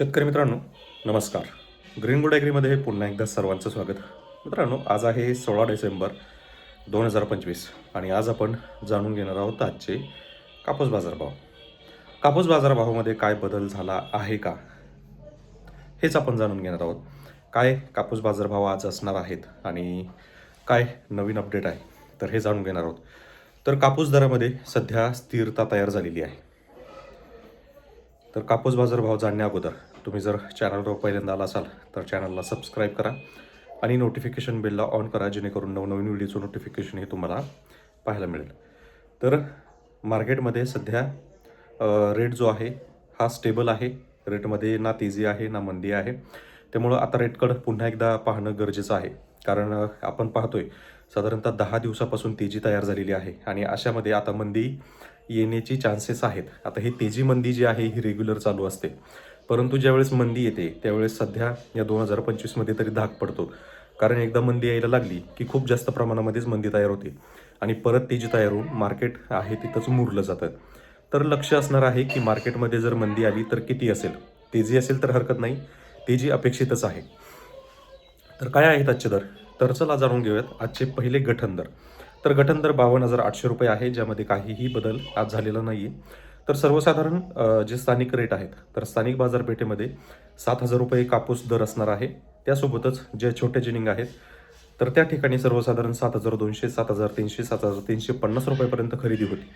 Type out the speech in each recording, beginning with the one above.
शेतकरी मित्रांनो नमस्कार. ग्रीन गुड ॲग्रीमध्ये पुन्हा एकदा सर्वांचं स्वागत. मित्रांनो आज आहे सोळा डिसेंबर दोन हजार पंचवीस आणि आज आपण जाणून घेणार आहोत आजचे कापूस बाजारभाव. कापूस बाजारभावामध्ये काय बदल झाला आहे का? हेच आपण जाणून घेणार आहोत. काय कापूस बाजारभाव आज असणार आहेत आणि काय नवीन अपडेट आहे तर हे जाणून घेणार आहोत. तर कापूस दरामध्ये सध्या स्थिरता तयार झालेली आहे. तर कापूस बाजारभाव जाणण्या अगोदर तुम्ही जर चॅनलवर पहिल्यांदा आला असाल तर चॅनलला सबस्क्राईब करा आणि नोटिफिकेशन बेलला ऑन करा जेणेकरून नवनवीन व्हिडिओचं नोटिफिकेशन हे तुम्हाला पाहायला मिळेल. तर मार्केटमध्ये सध्या रेट जो आहे हा स्टेबल आहे. रेटमध्ये ना तेजी आहे ना मंदी आहे. त्यामुळं आता रेटकडं पुन्हा एकदा पाहणं गरजेचं आहे. कारण आपण पाहतोय साधारणतः दहा दिवसापासून तेजी तयार झालेली आहे आणि अशामध्ये आता मंदी येण्याची चान्सेस आहेत. आता ही तेजी मंदी जी आहे ही रेग्युलर चालू असते. परंतु ज्यावेळेस मंदी येते त्यावेळेस सध्या या दोन हजार पंचवीसमध्ये तरी धाक पडतो. कारण एकदा मंदी यायला लागली की खूप जास्त प्रमाणामध्येच मंदी तयार होते. आणि परत तेजी तयार होऊन मार्केट आहे तिथंच मुरलं जातं. तर लक्ष असणार आहे की मार्केटमध्ये जर मंदी आली तर किती असेल? तेजी असेल तर हरकत नाही. तेजी अपेक्षितच आहे. तर काय आहेत आजचे दर? तर चला जाणून घेऊयात आजचे पहिले गठन दर. तर गठन दर बावन्न हजार आठशे रुपये आहे ज्यामध्ये काहीही बदल आज झालेला नाही आहे तर सर्वसाधारण जे स्थानिक रेट आहेत तर स्थानिक बाजारपेठेमध्ये सात हजार रुपये कापूस दर असणार आहे. त्यासोबतच जे छोटे जिनिंग आहेत तर त्या ठिकाणी सर्वसाधारण सात हजार दोनशे सात हजार तीनशे सात हजार तीनशे पन्नास रुपयेपर्यंत खरेदी होती.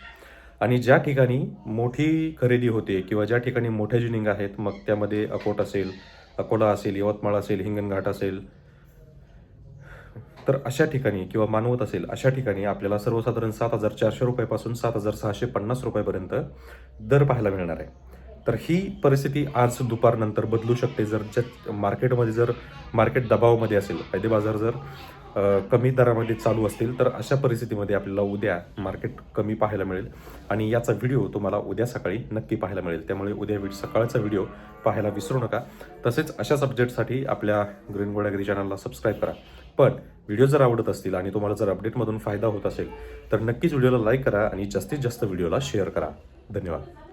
आणि ज्या ठिकाणी मोठी खरेदी होते किंवा ज्या ठिकाणी मोठ्या जिनिंग आहेत मग त्यामध्ये अकोट असेल अकोला असेल यवतमाळ असेल हिंगणघाट असेल तर अशा ठिकाणी किंवा मानवत असेल अशा ठिकाणी आपल्याला सर्वसाधारण सात हजार चारशे रुपयापासून सात हजार सहाशे पन्नास रुपयापर्यंत दर पाहायला मिळणार आहे. तर ही परिस्थिती आज दुपारनंतर बदलू शकते. जर ज्या मार्केटमध्ये जर मार्केट दबावामध्ये असेल फायदे बाजार जर कमी दरामध्ये चालू असतील तर अशा परिस्थितीमध्ये आपल्याला उद्या मार्केट कमी पाहायला मिळेल. आणि याचा व्हिडिओ तुम्हाला उद्या सकाळी नक्की पाहायला मिळेल. त्यामुळे उद्या वि- सकाळचा व्हिडिओ पाहायला विसरू नका. तसेच अशा सब्जेक्टसाठी आपल्या ग्रीन गोड ॲग्री चॅनलला सबस्क्राईब करा. पण व्हिडिओ जर आवडत असतील आणि तुम्हाला जर अपडेटमधून फायदा होत असेल तर नक्कीच व्हिडिओला लाईक करा आणि जास्तीत जास्त व्हिडिओला शेअर करा. धन्यवाद.